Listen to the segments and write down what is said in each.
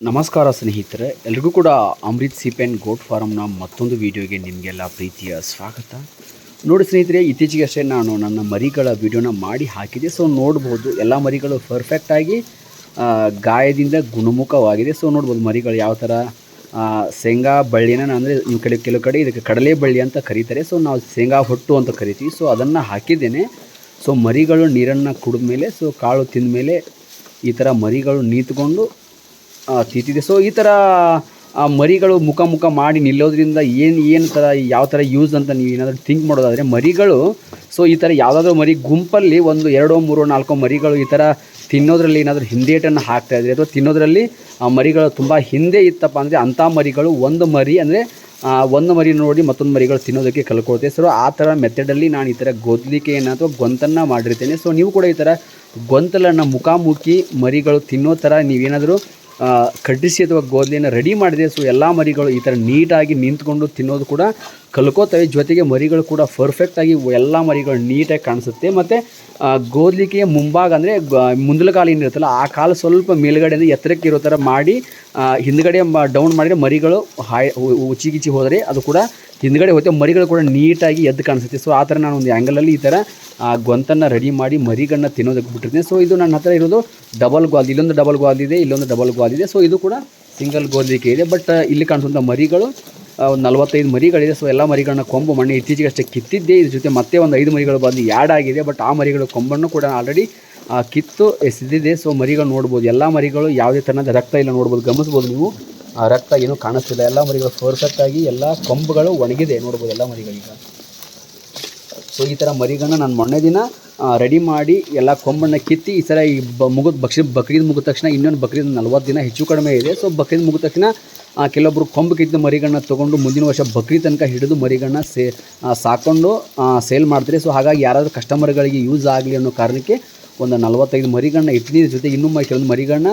ನಮಸ್ಕಾರ ಸ್ನೇಹಿತರೆ, ಎಲ್ರಿಗೂ ಕೂಡ ಅಮೃತ್ ಸಿಪೆನ್ ಗೋಟ್ ಫಾರಮ್ನ ಮತ್ತೊಂದು ವಿಡಿಯೋಗೆ ನಿಮಗೆಲ್ಲ ಪ್ರೀತಿಯ ಸ್ವಾಗತ. ನೋಡಿ ಸ್ನೇಹಿತರೆ ಇತ್ತೀಚೆಗೆ ಅಷ್ಟೇ ನಾನು ನನ್ನ ಮರಿಗಳ ವಿಡಿಯೋನ ಮಾಡಿ ಹಾಕಿದೆ. ಸೊ ನೋಡ್ಬೋದು, ಎಲ್ಲ ಮರಿಗಳು ಪರ್ಫೆಕ್ಟಾಗಿ ಗಾಯದಿಂದ ಗುಣಮುಖವಾಗಿದೆ. ಸೊ ನೋಡ್ಬೋದು ಮರಿಗಳು ಯಾವ ಥರ ಶೇಂಗಾ ಬಳ್ಳಿನ ಅಂದರೆ ನೀವು ಕೆಲವು ಕೆಲವು ಕಡೆ ಇದಕ್ಕೆ ಕಡಲೆ ಬಳ್ಳಿ ಅಂತ ಕರೀತಾರೆ. ಸೊ ನಾವು ಶೇಂಗಾ ಹೊಟ್ಟು ಅಂತ ಕರಿತೀವಿ. ಸೊ ಅದನ್ನು ಹಾಕಿದ್ದೇನೆ. ಸೊ ಮರಿಗಳು ನೀರನ್ನು ಕುಡಿದ ಮೇಲೆ ಸೊ ಕಾಳು ತಿಂದ ಮೇಲೆ ಈ ಥರ ಮರಿಗಳು ನಿಂತ್ಕೊಂಡು ತಿಂತಿದೆ ಸೊ ಈ ಥರ ಮರಿಗಳು ಮುಖ ಮುಖ ಮಾಡಿ ನಿಲ್ಲೋದ್ರಿಂದ ಏನು ಏನು ಥರ ಯಾವ ಥರ ಯೂಸ್ ಅಂತ ನೀವು ಏನಾದರೂ ಥಿಂಕ್ ಮಾಡೋದಾದರೆ ಮರಿಗಳು ಸೊ ಈ ಥರ ಯಾವುದಾದ್ರೂ ಮರಿ ಗುಂಪಲ್ಲಿ ಒಂದು ಎರಡೋ, ಮೂರೋ, ನಾಲ್ಕೋ ಮರಿಗಳು ಈ ಥರ ತಿನ್ನೋದ್ರಲ್ಲಿ ಏನಾದರೂ ಹಿಂದೇಟನ್ನು ಹಾಕ್ತಾ ಇದ್ರೆ ಅಥವಾ ತಿನ್ನೋದ್ರಲ್ಲಿ, ಆ, ಮರಿಗಳು ತುಂಬ ಹಿಂದೆ ಇತ್ತಪ್ಪ ಅಂದರೆ ಅಂಥ ಮರಿಗಳು ಒಂದು ಮರಿ ಅಂದರೆ ಒಂದು ಮರಿ ನೋಡಿ ಮತ್ತೊಂದು ಮರಿಗಳು ತಿನ್ನೋದಕ್ಕೆ ಕಲ್ಕೊಳ್ತೇವೆ. ಸೊ ಆ ಥರ ಮೆಥಡಲ್ಲಿ ನಾನು ಈ ಥರ ಗೊದ್ಲಿಕೆಯನ್ನು ಅಥವಾ ಗೊಂತನ್ನು ಮಾಡಿರ್ತೇನೆ. ಸೊ ನೀವು ಕೂಡ ಈ ಥರ ಗೊಂತಲನ್ನು ಮುಖಾಮುಖಿ ಮರಿಗಳು ತಿನ್ನೋ ಥರ ನೀವೇನಾದರೂ ಕಡ್ಡಿಸಿ ಅಥವಾ ಗೋಧಿಯನ್ನು ರೆಡಿ ಮಾಡಿದೆ. ಸೊ ಎಲ್ಲ ಮರಿಗಳು ಈ ಥರ ನೀಟಾಗಿ ನಿಂತ್ಕೊಂಡು ತಿನ್ನೋದು ಕೂಡ ಕಲ್ಕೋತವೆ, ಜೊತೆಗೆ ಮರಿಗಳು ಕೂಡ ಪರ್ಫೆಕ್ಟಾಗಿ ಎಲ್ಲ ಮರಿಗಳು ನೀಟಾಗಿ ಕಾಣಿಸುತ್ತೆ. ಮತ್ತು ಗೋದಲಿಕೆಯ ಮುಂಭಾಗ ಅಂದರೆ ಮುಂದಲ ಕಾಲು ಏನಿರುತ್ತಲ್ಲ, ಆ ಕಾಲು ಸ್ವಲ್ಪ ಮೇಲ್ಗಡೆಯಿಂದ ಎತ್ತರಕ್ಕೆ ಇರೋ ಥರ ಮಾಡಿ ಹಿಂದ್ಗಡೆ ಡೌನ್ ಮಾಡಿದರೆ ಮರಿಗಳು ಹಾಯ್ ಉಚ್ಚಿಗಿಚ್ಚಿ ಹೋದರೆ ಅದು ಕೂಡ ಹಿಂದ್ಗಡೆ ಹೋಗುತ್ತೆ. ಮರಿಗಳು ಕೂಡ ನೀಟಾಗಿ ಎದ್ದು ಕಾಣಿಸುತ್ತೆ. ಸೊ ಆ ಥರ ನಾನು ಒಂದು ಆ್ಯಂಗಲಲ್ಲಿ ಈ ಥರ ಗೊಂತನ್ನು ರೆಡಿ ಮಾಡಿ ಮರಿಗಳನ್ನ ತಿನ್ನೋದಕ್ಕೆ ಬಿಟ್ಟಿರ್ತೀನಿ. ಸೊ ಇದು ನನ್ನ ಹತ್ರ ಇರೋದು ಡಬಲ್ ಗ್ವಾಲ್ ಇಲ್ಲೊಂದು ಡಬಲ್ ಗ್ವಾಲ್ ಇದೆ, ಇಲ್ಲೊಂದು ಡಬಲ್ ಗ್ವಾಲ್ ಇದೆ. ಸೊ ಇದು ಕೂಡ ಸಿಂಗಲ್ ಗೋದಲಿಕೆ ಇದೆ. ಬಟ್ ಇಲ್ಲಿ ಕಾಣಿಸುವಂಥ ಮರಿಗಳು ಒಂದು ನಲವತ್ತೈದು ಮರಿಗಳಿದೆ. ಸೊ ಎಲ್ಲ ಮರಿಗಳನ್ನ ಕೊಂಬು ಮಣ್ಣು ಇತ್ತೀಚೆಗೆ ಅಷ್ಟೇ ಕಿತ್ತಿದ್ದೆ ಇದ್ರ ಜೊತೆ ಮತ್ತೆ ಒಂದು ಐದು ಮರಿಗಳು ಬಂದು ಆಗಿದೆ. ಬಟ್ ಆ ಮರಿಗಳು ಕೊಂಬನ್ನು ಕೂಡ ಆಲ್ರೆಡಿ ಕಿತ್ತು ಎಸೆದಿದೆ ಸೊ ಮರಿಗಳು ನೋಡ್ಬೋದು. ಎಲ್ಲ ಮರಿಗಳು ಯಾವುದೇ ಥರದ ರಕ್ತ ಇಲ್ಲ ನೋಡ್ಬೋದು. ಗಮನಿಸ್ಬೋದು ನೀವು. ರಕ್ತ ಏನೂ ಕಾಣಿಸ್ತಿಲ್ಲ. ಎಲ್ಲ ಮರಿಗಳು ಪರ್ಫೆಕ್ಟಾಗಿ ಎಲ್ಲ ಕೊಂಬುಗಳು ಒಣಗಿದೆ ನೋಡ್ಬೋದು ಎಲ್ಲ ಮರಿಗಳೀಗ ಸೊ ಈ ಥರ ಮರಿಗಳನ್ನ ನಾನು ಮೊನ್ನೆ ದಿನ ರೆಡಿ ಮಾಡಿ ಎಲ್ಲ ಕೊಂಬಣ್ಣ ಕಿತ್ತಿ ಈ ಥರ ಈ ಬ, ಮುಗಿದ ಬಕ್ಷಿ ಬಕ್ರೀದ್ ಮುಗಿದ ತಕ್ಷಣ ಇನ್ನೊಂದು ಬಕ್ರೀದ್ ನಲ್ವತ್ತು ದಿನ ಹೆಚ್ಚು ಕಡಿಮೆ ಇದೆ. ಸೊ ಬಕ್ರೀದ್ ಮುಗಿದ ತಕ್ಷಣ ಆ, ಕೆಲವೊಬ್ರು ಕೊಂಬು ಕಿತ್ತಿದ ಮರಿಗಳನ್ನ ತೊಗೊಂಡು ಮುಂದಿನ ವರ್ಷ ಬಕ್ರಿ ತನಕ ಹಿಡಿದು ಮರಿಗಳನ್ನ ಸೇ ಸಾಕೊಂಡು ಸೇಲ್ ಮಾಡ್ತಾರೆ ಸೊ ಹಾಗಾಗಿ ಯಾರಾದರೂ ಕಸ್ಟಮರ್ಗಳಿಗೆ ಯೂಸ್ ಆಗಲಿ ಅನ್ನೋ ಕಾರಣಕ್ಕೆ ಒಂದು ನಲವತ್ತೈದು ಮರಿಗಳನ್ನ ಇಟ್ಟಿನ ಜೊತೆ ಇನ್ನೂ ಕೆಲವೊಂದು ಮರಿಗಳನ್ನ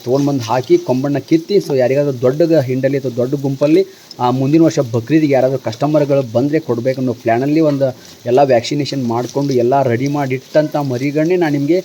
ತೊಗೊಂಡ್ಬಂದು ಹಾಕಿ ಕೊಂಬಣ್ಣ ಕಿತ್ತಿ ಸೊ ಯಾರಿಗಾದ್ರೂ ದೊಡ್ಡ ಹಿಂಡಲ್ಲಿ ಅಥವಾ ದೊಡ್ಡ ಗುಂಪಲ್ಲಿ ಆ, ಮುಂದಿನ ವರ್ಷ ಬಕ್ರೀದಿಗೆ ಯಾರಾದರೂ ಕಸ್ಟಮರ್ಗಳು ಬಂದರೆ ಕೊಡಬೇಕನ್ನೋ ಪ್ಲ್ಯಾನಲ್ಲಿ ಒಂದು ಎಲ್ಲ ವ್ಯಾಕ್ಸಿನೇಷನ್ ಮಾಡಿಕೊಂಡು ಎಲ್ಲ ರೆಡಿ ಮಾಡಿ ಇಟ್ಟಂಥ ಮರಿಗಳನ್ನೇ ನಾನು ನಿಮಗೆ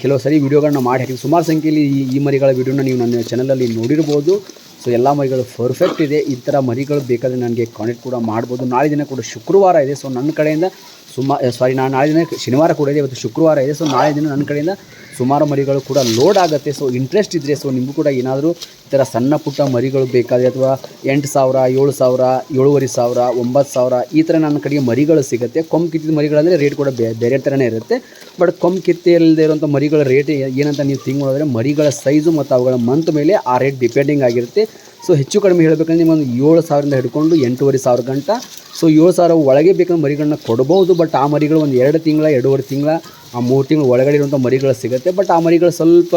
ಕೆಲವು ಸರಿ ವೀಡಿಯೋಗಳನ್ನ ಮಾಡಿ ಹಾಕಿ ಸುಮಾರು ಸಂಖ್ಯೆಯಲ್ಲಿ ಈ ಈ ಮರಿಗಳ ವೀಡಿಯೋನ ನೀವು ನನ್ನ ಚಾನಲಲ್ಲಿ ನೋಡಿರ್ಬೋದು. ಸೊ ಎಲ್ಲ ಮರಿಗಳು ಪರ್ಫೆಕ್ಟ್ ಇದೆ. ಈ ಥರ ಮರಿಗಳು ಬೇಕಾದರೆ ನನಗೆ ಕಾಂಟ್ಯಾಕ್ಟ್ ಕೂಡ ಮಾಡ್ಬೋದು. ನಾಳೆ ದಿನ ಕೂಡ ಶುಕ್ರವಾರ ಇದೆ. ಸೊ ನನ್ನ ಕಡೆಯಿಂದ ಸುಮಾ ಸಾರಿ ನಾನು ನಾಳೆ ದಿನ ಶನಿವಾರ ಕೂಡ ಇದೆ, ಇವತ್ತು ಶುಕ್ರವಾರ ಇದೆ. ಸೊ ನಾಳೆ ದಿನ ನನ್ನ ಕಡೆಯಿಂದ ಸುಮಾರು ಮರಿಗಳು ಕೂಡ ಲೋಡ್ ಆಗುತ್ತೆ. ಸೊ ಇಂಟ್ರೆಸ್ಟ್ ಇದ್ದರೆ ಸೊ ನಿಮಗೂ ಕೂಡ ಏನಾದರೂ ಈ ಥರ ಸಣ್ಣ ಪುಟ್ಟ ಮರಿಗಳು ಬೇಕಾದರೆ, ಅಥವಾ ಎಂಟು ಸಾವಿರ, ಏಳು ಸಾವಿರ, ಏಳುವರೆ ಸಾವಿರ, ಒಂಬತ್ತು ಸಾವಿರ, ಈ ಥರ ನನ್ನ ಕಡೆಗೆ ಮರಿಗಳು ಸಿಗುತ್ತೆ. ಕೊಂಬ್ ಕಿತ್ತಿದ ಮರಿಗಳಂದರೆ ರೇಟ್ ಕೂಡ ಬೇರೆ ಥರನೇ ಇರುತ್ತೆ. ಬಟ್ ಕೊಂಬ್ ಕಿತ್ತಿಲ್ಲದೆ ಇರುವಂಥ ಮರಿಗಳ ರೇಟ್ ಏನಂತ ನೀವು ತಿಂಗ್ ಮಾಡಿದ್ರೆ ಮರಿಗಳ ಸೈಜು ಮತ್ತು ಅವುಗಳ ಮಂತ್ ಮೇಲೆ ಆ ರೇಟ್ ಡಿಪೆಂಡಿಂಗ್ ಆಗಿರುತ್ತೆ. ಸೊ ಹೆಚ್ಚು ಕಡಿಮೆ ಹೇಳಬೇಕಂದ್ರೆ ನಿಮ್ಮೊಂದು ಏಳು ಸಾವಿರದಿಂದ ಹಿಡ್ಕೊಂಡು ಎಂಟೂವರೆ ಸಾವಿರ ಗಂಟ. ಸೊ ಏಳು ಸಾವಿರ ಒಳಗೆ ಬೇಕಂದ್ರೆ ಮರಿಗಳನ್ನ ಕೊಡ್ಬೋದು ಬಟ್ ಆ ಮರಿಗಳು ಒಂದು ಎರಡು ತಿಂಗಳ, ಎರಡೂವರೆ ತಿಂಗಳ, ಆ ಮೂರು ತಿಂಗಳು ಒಳಗಡೆ ಇರುವಂಥ ಮರಿಗಳು ಸಿಗುತ್ತೆ. ಬಟ್ ಆ ಮರಿಗಳು ಸ್ವಲ್ಪ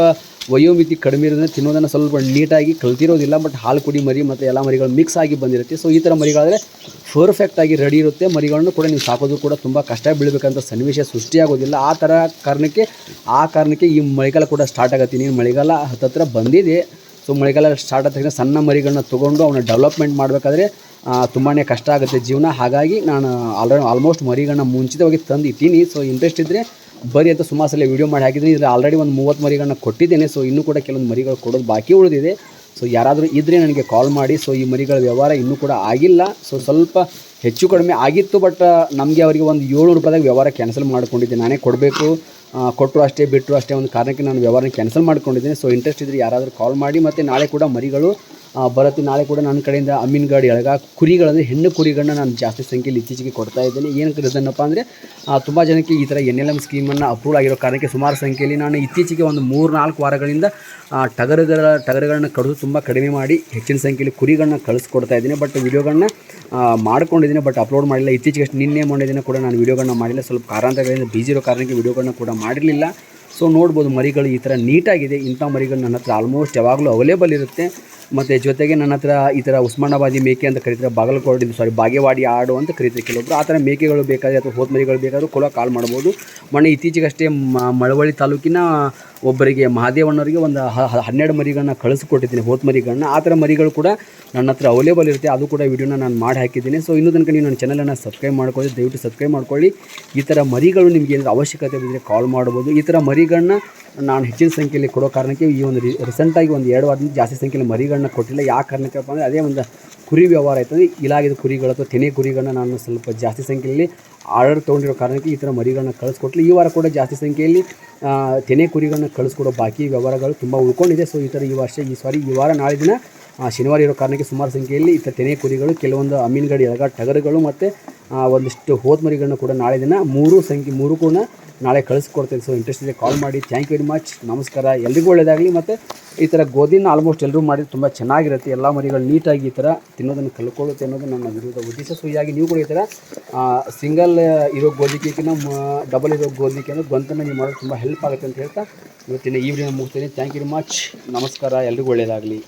ವಯೋಮಿತಿ ಕಡಿಮೆ ಇರೋದ್ರಿಂದ ತಿನ್ನೋದನ್ನು ಸ್ವಲ್ಪ ನೀಟಾಗಿ ಕಲ್ತಿರೋದಿಲ್ಲ ಬಟ್ ಹಾಲು ಕುಡಿ ಮರಿ ಮತ್ತು ಎಲ್ಲ ಮರಿಗಳು ಮಿಕ್ಸ್ ಆಗಿ ಬಂದಿರುತ್ತೆ. ಸೊ ಈ ಥರ ಮರಿಗಳಾದರೆ ಪರ್ಫೆಕ್ಟಾಗಿ ರೆಡಿ ಇರುತ್ತೆ. ಮರಿಗಳನ್ನು ಕೂಡ ನೀವು ಸಾಕೋದು ಕೂಡ ತುಂಬ ಕಷ್ಟ ಬೀಳಬೇಕಂತ ಸನ್ನಿವೇಶ ಸೃಷ್ಟಿಯಾಗೋದಿಲ್ಲ. ಆ ಥರ ಕಾರಣಕ್ಕೆ, ಆ ಕಾರಣಕ್ಕೆ ಈ ಮಳೆಗಾಲ ಕೂಡ ಸ್ಟಾರ್ಟ್ ಆಗುತ್ತೆ. ನೀನು ಮಳೆಗಾಲ ಹತ್ತತ್ರ ಬಂದಿದೆ. ಸೊ ಮಳೆಗಾಲ ಸ್ಟಾರ್ಟ್ ಆದ ತಕ್ಷಣ ಸಣ್ಣ ಮರಿಗಳನ್ನ ತೊಗೊಂಡು ಅವನ್ನ ಡೆವಲಪ್ಮೆಂಟ್ ಮಾಡಬೇಕಾದ್ರೆ ತುಂಬಾ ಕಷ್ಟ ಆಗುತ್ತೆ ಜೀವನ. ಹಾಗಾಗಿ ನಾನು ಆಲ್ರೆಡಿ ಆಲ್ಮೋಸ್ಟ್ ಮರಿಗಳನ್ನ ಮುಂಚಿತವಾಗಿ ತಂದು ಸೊ ಇಂಟ್ರೆಸ್ಟ್ ಇದ್ದರೆ ಬರೀ ಅಂತ ಸುಮಾರು ಸಲ ವೀಡಿಯೋ ಮಾಡಿ ಹಾಕಿದ್ದೀನಿ ಇದ್ರೆ ಆಲ್ರೆಡಿ ಒಂದು ಮೂವತ್ತು ಮರಿಗಳನ್ನ ಕೊಟ್ಟಿದ್ದೇನೆ. ಸೊ ಇನ್ನೂ ಕೂಡ ಕೆಲವೊಂದು ಮರಿಗಳು ಕೊಡೋದು ಬಾಕಿ ಉಳಿದಿದೆ. ಸೊ ಯಾರಾದರೂ ಇದ್ದರೆ ನನಗೆ ಕಾಲ್ ಮಾಡಿ. ಸೊ ಈ ಮರಿಗಳ ವ್ಯವಹಾರ ಇನ್ನೂ ಕೂಡ ಆಗಿಲ್ಲ. ಸೊ ಸ್ವಲ್ಪ ಹೆಚ್ಚು ಕಡಿಮೆ ಆಗಿತ್ತು ಬಟ್ ನಮಗೆ ಅವರಿಗೆ ಒಂದು ಏಳ್ನೂರು ರೂಪಾಯಿದಾಗ ವ್ಯವಹಾರ ಕ್ಯಾನ್ಸಲ್ ಮಾಡಿಕೊಂಡಿದ್ದೆ. ನಾನೇ ಕೊಡಬೇಕು. ಕೊಟ್ಟರು ಅಷ್ಟೇ, ಬಿಟ್ಟರು ಅಷ್ಟೇ ಒಂದು ಕಾರಣಕ್ಕೆ ನಾನು ವ್ಯವಹಾರ ಕ್ಯಾನ್ಸಲ್ ಮಾಡ್ಕೊಂಡಿದ್ದೀನಿ. ಸೊ ಇಂಟ್ರೆಸ್ಟ್ ಇದ್ದರೆ ಯಾರಾದರೂ ಕಾಲ್ ಮಾಡಿ ಮತ್ತು ನಾಳೆ ಕೂಡ ಮರಿಗಳು ಬರುತ್ತೆ. ನಾಳೆ ಕೂಡ ನನ್ನ ಕಡೆಯಿಂದ ಅಮೀನ್ಗಾಡಿ ಎಳಗ ಕುರಿಗಳಂದರೆ ಹೆಣ್ಣು ಕುರಿಗಳನ್ನ ನಾನು ಜಾಸ್ತಿ ಸಂಖ್ಯೆಯಲ್ಲಿ ಇತ್ತೀಚೆಗೆ ಕೊಡ್ತಾ ಇದ್ದೇನೆ. ಏನಕ್ಕೆ ರೀಸನ್ನಪ್ಪ ಅಂದರೆ ತುಂಬ ಜನಕ್ಕೆ ಈ ಥರ ಎನ್ ಎಲ್ ಎಂ ಸ್ಕೀಮನ್ನು ಅಪ್ರೂವ್ ಆಗಿರೋ ಕಾರಣಕ್ಕೆ ಸುಮಾರು ಸಂಖ್ಯೆಯಲ್ಲಿ ನಾನು ಇತ್ತೀಚೆಗೆ ಒಂದು ಮೂರು ನಾಲ್ಕು ವಾರಗಳಿಂದ ಟಗರುಗಳ, ಟಗರುಗಳನ್ನ ಕಡಿದು ತುಂಬ ಕಡಿಮೆ ಮಾಡಿ ಹೆಚ್ಚಿನ ಸಂಖ್ಯೆಯಲ್ಲಿ ಕುರಿಗಳನ್ನ ಕಳಿಸ್ಕೊಡ್ತಾ ಇದ್ದೀನಿ. ಬಟ್ ವೀಡಿಯೋಗಳನ್ನ ಮಾಡ್ಕೊಂಡಿದ್ದೀನಿ ಬಟ್ ಅಪ್ಲೋಡ್ ಮಾಡಿಲ್ಲ. ಇತ್ತೀಚೆಗೆ ನಿನ್ನೆ, ಮೊನ್ನೆ ದಿನ ಕೂಡ ನಾನು ವೀಡಿಯೋಗಳನ್ನ ಮಾಡಿಲ್ಲ. ಸ್ವಲ್ಪ ಕಾರಣಗಳಿಂದ ಬಿಜಿ ಇರೋ ಕಾರಣಕ್ಕೆ ವೀಡಿಯೋಗಳನ್ನ ಕೂಡ ಮಾಡಿರಲಿಲ್ಲ. ಸೊ ನೋಡ್ಬೋದು ಮರಿಗಳು ಈ ಥರ ನೀಟಾಗಿದೆ ಇಂಥ ಮರಿಗಳು ನನ್ನ ಹತ್ರ ಆಲ್ಮೋಸ್ಟ್ ಯಾವಾಗಲೂ ಅವೈಲೇಬಲ್ ಇರುತ್ತೆ. ಮತ್ತು ಜೊತೆಗೆ ನನ್ನ ಹತ್ರ ಈ ಥರ ಉಸ್ಮಾನಾಬಾದಿ ಮೇಕೆ ಅಂತ ಕರೀತಾರೆ ಬಾಗಲಕೋಟೆ ಸಾರಿ ಬಾಗೇವಾಡಿ ಆಡು ಅಂತ ಕರೀತಾರೆ ಕೆಲವೊಬ್ಬರು ಆ ಥರ ಮೇಕೆಗಳು ಬೇಕಾದರೆ ಅಥವಾ ಹೋದ್ಮರಿಗಳು ಬೇಕಾದರೂ ಕೂಡ ಕಾಲ್ ಮಾಡ್ಬೋದು. ಮೊನ್ನೆ ಇತ್ತೀಚೆಗಷ್ಟೇ ಮಳವಳ್ಳಿ ತಾಲೂಕಿನ ಒಬ್ಬರಿಗೆ, ಮಹಾದೇವಣ್ಣವರಿಗೆ ಒಂದು ಹನ್ನೆರಡು ಮರಿಗಳನ್ನ ಕಳಿಸ್ಕೊಟ್ಟಿದ್ದೀನಿ, ಹೋದ್ಮರಿಗಳನ್ನ. ಆ ಥರ ಮರಿಗಳು ಕೂಡ ನನ್ನ ಹತ್ರ ಅವೈಲೇಬಲ್ ಇರುತ್ತೆ. ಅದು ಕೂಡ ವಿಡಿಯೋನ ನಾನು ಮಾಡಿ ಹಾಕಿದ್ದೀನಿ. ಸೊ ಇನ್ನೂ ತನಕ ನೀವು ನನ್ನ ಚಾನಲನ್ನು ಸಬ್ಸ್ಕ್ರೈಬ್ ಮಾಡ್ಕೊಳ್ಳಿ, ದಯವಿಟ್ಟು ಸಬ್ಸ್ಕ್ರೈಬ್ ಮಾಡ್ಕೊಳ್ಳಿ. ಈ ಥರ ಮರಿಗಳು ನಿಮಗೆ ಏನಾದರೂ ಅವಶ್ಯಕತೆ ಬಿದ್ದರೆ ಕಾಲ್ ಮಾಡ್ಬೋದು. ಈ ಥರ ಮರಿಗಳನ್ನ ನಾನು ಹೆಚ್ಚಿನ ಸಂಖ್ಯೆಯಲ್ಲಿ ಕೊಡೋ ಕಾರಣಕ್ಕೆ ಈ ಒಂದು ರೀಸೆಂಟಾಗಿ ಒಂದು ಎರಡು ವಾರದಿಂದ ಜಾಸ್ತಿ ಸಂಖ್ಯೆಯಲ್ಲಿ ಮರಿಗಳನ್ನ ಕೊಟ್ಟಿಲ್ಲ. ಯಾವ ಕಾರಣಕ್ಕಪ್ಪ ಅಂದರೆ ಅದೇ ಒಂದು ಕುರಿ ವ್ಯವಹಾರ ಆಯ್ತದೆ. ಇಲಾಗಿದ ಕುರಿಗಳು ಅಥವಾ ತೆನೆ ಕುರಿಗಳನ್ನ ನಾನು ಸ್ವಲ್ಪ ಜಾಸ್ತಿ ಸಂಖ್ಯೆಯಲ್ಲಿ ಆರ್ಡರ್ ತೊಗೊಂಡಿರೋ ಕಾರಣಕ್ಕೆ ಈ ಥರ ಮರಿಗಳನ್ನ ಕಳಿಸ್ಕೊಟ್ಲಿ. ಈ ವಾರ ಕೂಡ ಜಾಸ್ತಿ ಸಂಖ್ಯೆಯಲ್ಲಿ ತೆನೆ ಕುರಿಗಳನ್ನ ಕಳಿಸ್ಕೊಡೋ ಬಾಕಿ ವ್ಯವಹಾರಗಳು ತುಂಬ ಉಳ್ಕೊಂಡಿದೆ. ಸೊ ಈ ಥರ ಈ ವರ್ಷ, ಈ ಸಾರಿ, ಈ ವಾರ, ನಾಳೆ ದಿನ ಶನಿವಾರ ಇರೋ ಕಾರಣಕ್ಕೆ ಸುಮಾರು ಸಂಖ್ಯೆಯಲ್ಲಿ ಈ ಥರ ತೆನೆ ಕುರಿಗಳು, ಕೆಲವೊಂದು ಅಮೀನ್ಗಡಿ ಎಳಗ ಟಗರುಗಳು ಮತ್ತು ಒಂದಿಷ್ಟು ಹೋದ್ಮರಿಗಳನ್ನು ಕೂಡ ನಾಳೆ ದಿನ ಮೂರು ಸಂಖ್ಯೆ, ಮೂರು ಕೂಡ ನಾಳೆ ಕಳಿಸ್ಕೊಡ್ತೇನೆ. ಸೊ ಇಂಟ್ರೆಸ್ಟ್ ಇದೆ ಕಾಲ್ ಮಾಡಿ. ಥ್ಯಾಂಕ್ ಯು ವೆರಿ ಮಚ್ ನಮಸ್ಕಾರ. ಎಲ್ರಿಗೂ ಒಳ್ಳೆಯದಾಗಲಿ ಮತ್ತು ಈ ಥರ ಗೋಧಿನ ಆಲ್ಮೋಸ್ಟ್ ಎಲ್ಲರೂ ಮಾಡಿ ತುಂಬ ಚೆನ್ನಾಗಿರುತ್ತೆ. ಎಲ್ಲ ಮರಿಗಳು ನೀಟಾಗಿ ಈ ಥರ ತಿನ್ನೋದನ್ನು ಕಲ್ಕೊಳ್ಳುತ್ತೆ ಅನ್ನೋದು ನನ್ನ ವಿರೋಧ. ಉದ್ದೇಶ. ಸೊ ಹೀಗಾಗಿ ನೀವು ಕೂಡ ಈ ಥರ ಸಿಂಗಲ್ ಇರೋ ಗೋಧಿಗಿಂತ ಡಬಲ್ ಇರೋ ಗೋಧಿಕೆ ಅಂದರೆ ಗೊಂತನ್ನು ನೀವು ಮಾಡೋದು ತುಂಬ ಹೆಲ್ಪ್ ಆಗುತ್ತೆ ಅಂತ ಹೇಳ್ತಾ ಇವತ್ತಿನ ಈ ವಿಡಿಯೋ ಮುಗಿಸ್ತೀನಿ. ಥ್ಯಾಂಕ್ ಯು ವೆರಿ ಮಚ್ ನಮಸ್ಕಾರ. ಎಲ್ರಿಗೂ ಒಳ್ಳೆಯದಾಗಲಿ